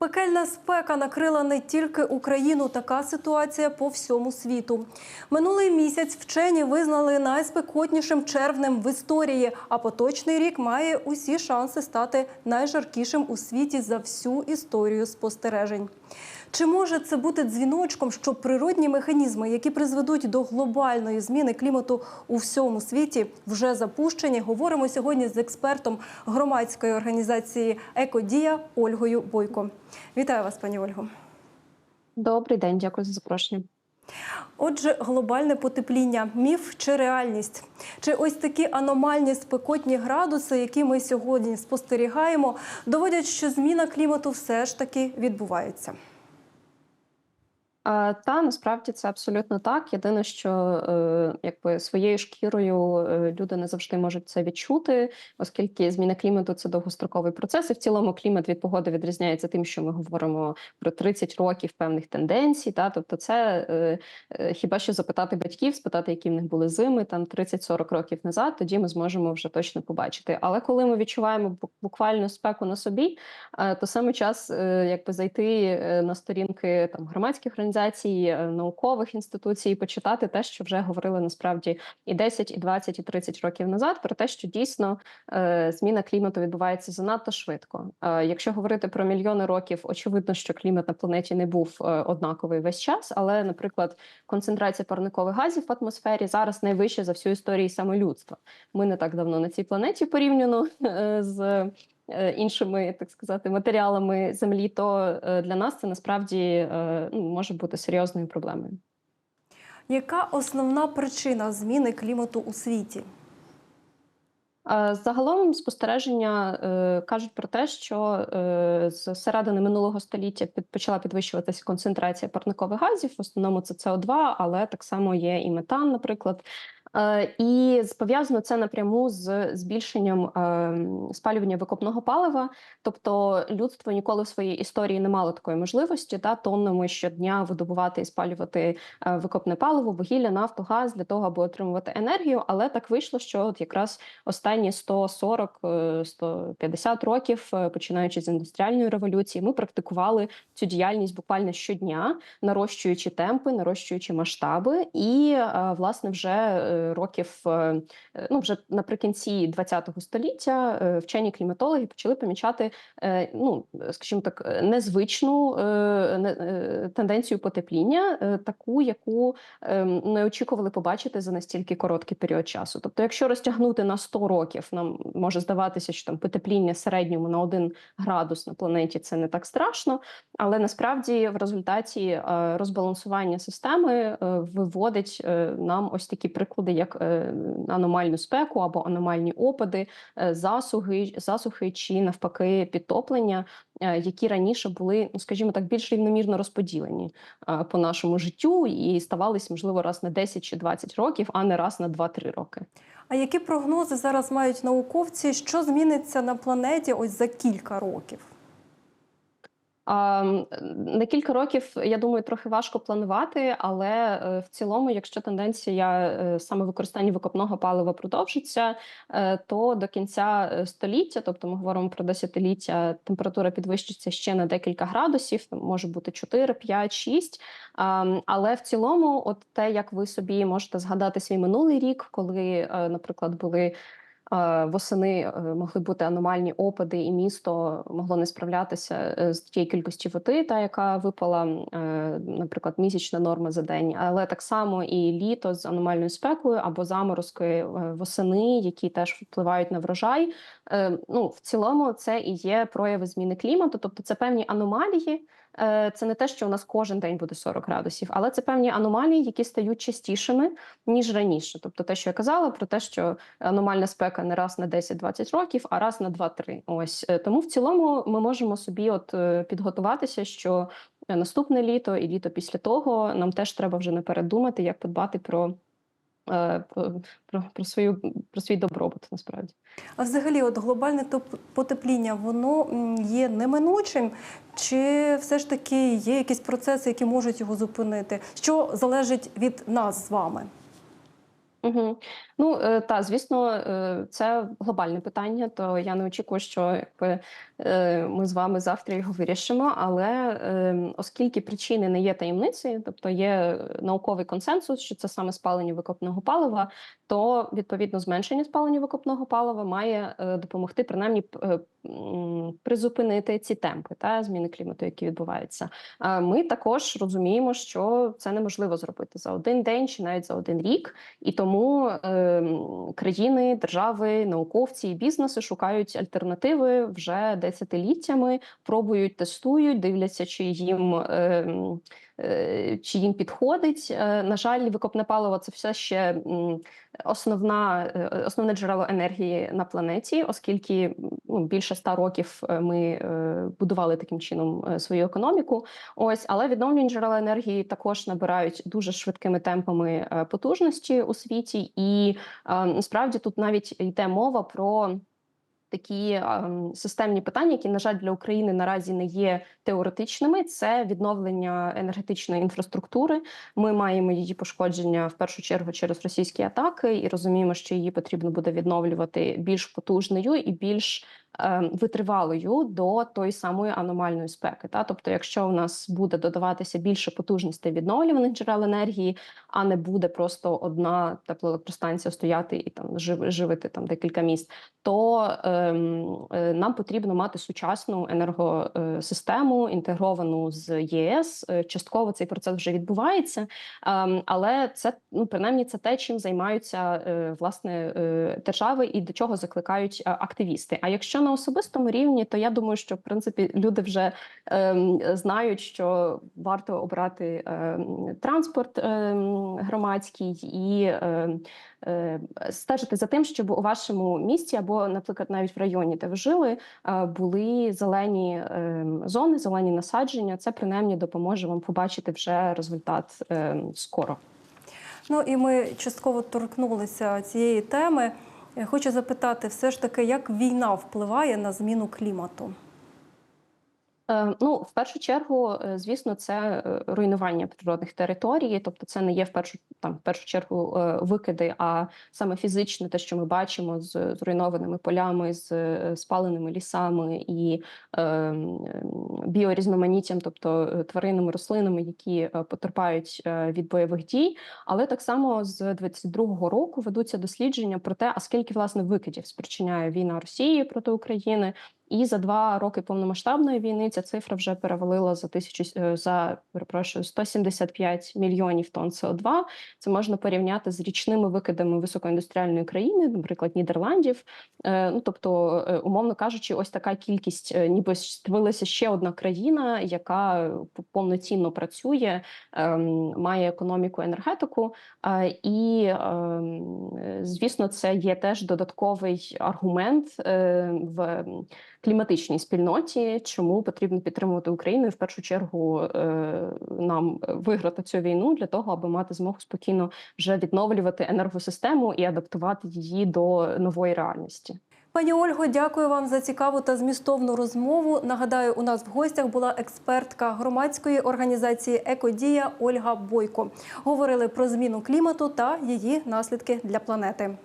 Пекельна спека накрила не тільки Україну. Така ситуація по всьому світу. Минулий місяць вчені визнали найспекотнішим червнем в історії. А поточний рік має усі шанси стати найжаркішим у світі за всю історію спостережень. Чи може це бути дзвіночком, що природні механізми, які призведуть до глобальної зміни клімату у всьому світі, вже запущені? Говоримо сьогодні з експертом громадської організації Екодія Ольгою Бойко. Вітаю вас, пані Ольго. Добрий день, дякую за запрошення. Отже, глобальне потепління міф чи реальність? Чи ось такі аномальні спекотні градуси, які ми сьогодні спостерігаємо, доводять, що зміна клімату все ж таки відбувається? Та насправді це абсолютно так. Єдине, що е, якби своєю шкірою е, люди не завжди можуть це відчути, оскільки зміна клімату це довгостроковий процес. І в цілому клімат від погоди відрізняється тим, що ми говоримо про 30 років певних тенденцій. Та тобто, це е, хіба що запитати батьків, спитати, які в них були зими там 30-40 років назад, тоді ми зможемо вже точно побачити. Але коли ми відчуваємо буквально спеку на собі, то саме час якби зайти на сторінки там громадських організацій, е, наукових інституцій, почитати те, що вже говорили насправді і 10, і 20, і 30 років назад, про те, що дійсно е, зміна клімату відбувається занадто швидко. Е, якщо говорити про мільйони років, очевидно, що клімат на планеті не був однаковий весь час, але, наприклад, концентрація парникових газів в атмосфері зараз найвища за всю історію саме людства. Ми не так давно на цій планеті порівняно з іншими, так сказати, матеріалами землі, то е, для нас це насправді е, ну, може бути серйозною проблемою. Яка основна причина зміни клімату у світі? Е, Загалом спостереження е, кажуть про те, що е, з середини минулого століття почала підвищуватися концентрація парникових газів. В основному це СО2, але так само є і метан, наприклад. Е, і пов'язано це напряму з збільшенням е, спалювання викопного палива. Тобто людство ніколи в своїй історії не мало такої можливості та тоннами щодня видобувати і спалювати е, викопне паливо, вугілля, нафту, газ для того, аби отримувати енергію. Але так вийшло, що от якраз останні 140 е, 150 років, починаючи з індустріальної революції, ми практикували цю діяльність буквально щодня, нарощуючи темпи, нарощуючи масштаби, і власне вже років, е, е, ну вже наприкінці ХХ століття, е, вчені кліматологи почали помічати, е, ну скажімо так, е, незвичну е, не- е, тенденцію потепління, е, таку, яку е, не очікували побачити за настільки короткий період часу. Тобто, якщо розтягнути на 100 років, нам може здаватися, що там потепління середньому на 1 градус на планеті це не так страшно, але насправді в результаті е, розбалансування системи е, виводить е, нам ось такі приклади, як е, аномальну спеку або аномальні опади, е, засуги, засухи чи навпаки підтоплення, е, які раніше були, ну скажімо так, більш рівномірно розподілені по нашому життю і ставались можливо раз на 10 чи 20 років, а не раз на 2-3 роки. А які прогнози зараз мають науковці? Що зміниться на планеті ось за кілька років? На кілька років, я думаю, трохи важко планувати, але е, в цілому, якщо тенденція е, саме використання викопного палива продовжиться, е, то до кінця століття, тобто ми говоримо про десятиліття, температура підвищиться ще на декілька градусів, може бути 4, 5, 6. Але в цілому, от те, як ви собі можете згадати свій минулий рік, коли, наприклад, були Восени е, могли бути аномальні опади, і місто могло не справлятися е, з тією кількістю води, та яка випала, е, наприклад, місячна норма за день, але так само і літо з аномальною спекою або заморозки е, восени, які теж впливають на врожай. Е, Ну, в цілому, це і є прояви зміни клімату, тобто це певні аномалії. Е, Це не те, що у нас кожен день буде 40 градусів, але це певні аномалії, які стають частішими ніж раніше. Тобто, те, що я казала, про те, що аномальна спека не раз на 10-20 років, а раз на 2-3. Ось е, тому в цілому ми можемо собі от е, підготуватися, що наступне літо і літо після того нам теж треба вже наперед думати, як подбати про, про, про, про свою про свій добробут насправді. А взагалі, от глобальне потепління, воно є неминучим, чи все ж таки є якісь процеси, які можуть його зупинити? Що залежить від нас з вами? Угу. Ну е, та звісно, е, це глобальне питання. То я не очікую, що якби е, ми з вами завтра його вирішимо. Але е, оскільки причини не є таємницею, тобто є науковий консенсус, що це саме спалення викопного палива, то відповідно зменшення спалення викопного палива має допомогти принаймні призупинити ці темпи та зміни клімату, які відбуваються. Ми також розуміємо, що це неможливо зробити за один день чи навіть за один рік. І тому ем, країни, держави, науковці і бізнеси шукають альтернативи вже десятиліттями, пробують, тестують, дивляться, чи їм. е, Чи їм підходить? Е, На жаль, викопне паливо це все ще основна, е, основне джерело енергії на планеті, оскільки ну, більше ста років е, ми е, будували таким чином е, свою економіку. Ось, але відновлювані джерела енергії також набирають дуже швидкими темпами е, потужності у світі, і е, насправді тут навіть йде мова про. Такі ем, системні питання, які, на жаль, для України наразі не є теоретичними, це відновлення енергетичної інфраструктури. Ми маємо її пошкодження в першу чергу через російські атаки, і розуміємо, що її потрібно буде відновлювати більш потужною і більш витривалою до тої самої аномальної спеки. Та тобто, якщо у нас буде додаватися більше потужностей відновлюваних джерел енергії, а не буде просто одна теплоелектростанція стояти і там жив, живити там декілька міст, то ем, е, нам потрібно мати сучасну енергосистему, інтегровану з ЄС. Е, Частково цей процес вже відбувається, ем, але це ну принаймні це те, чим займаються е, власне е, держави і до чого закликають е, активісти. А якщо на особистому рівні, то я думаю, що в принципі люди вже ем, знають, що варто обрати ем, транспорт ем, громадський і ем, е, стежити за тим, щоб у вашому місті або, наприклад, навіть в районі, де ви жили, е, були зелені ем, зони, зелені насадження. Це принаймні допоможе вам побачити вже результат ем, скоро. Ну і ми частково торкнулися цієї теми. Е, Хочу запитати, все ж таки, як війна впливає на зміну клімату? Е, Ну, в першу чергу, е, звісно, це е, руйнування природних територій, тобто це не є в першу там в першу чергу викиди, а саме фізичне, те, що ми бачимо з зруйнованими полями, з спаленими лісами і е, біорізноманіттям, тобто тваринами, рослинами, які потерпають від бойових дій. Але так само з 22-го року ведуться дослідження про те, а скільки власне викидів спричиняє війна Росії проти України. І за два роки повномасштабної війни ця цифра вже перевалила за тисячу е, за перепрошую 175 мільйонів тонн СО2. Це можна порівняти з річними викидами високоіндустріальної країни, наприклад, Нідерландів. Е, Ну тобто, е, умовно кажучи, ось така кількість, ніби створилася ще одна країна, яка повноцінно працює, ем, має економіку, енергетику. І ем, звісно, це є теж додатковий аргумент е, в кліматичній спільноті, чому потрібно підтримувати Україну і в першу чергу е, нам виграти цю війну для того, аби мати змогу спокійно вже відновлювати енергосистему і адаптувати її до нової реальності. Пані Ольго, дякую вам за цікаву та змістовну розмову. Нагадаю, у нас в гостях була експертка громадської організації Екодія Ольга Бойко. Говорили про зміну клімату та її наслідки для планети.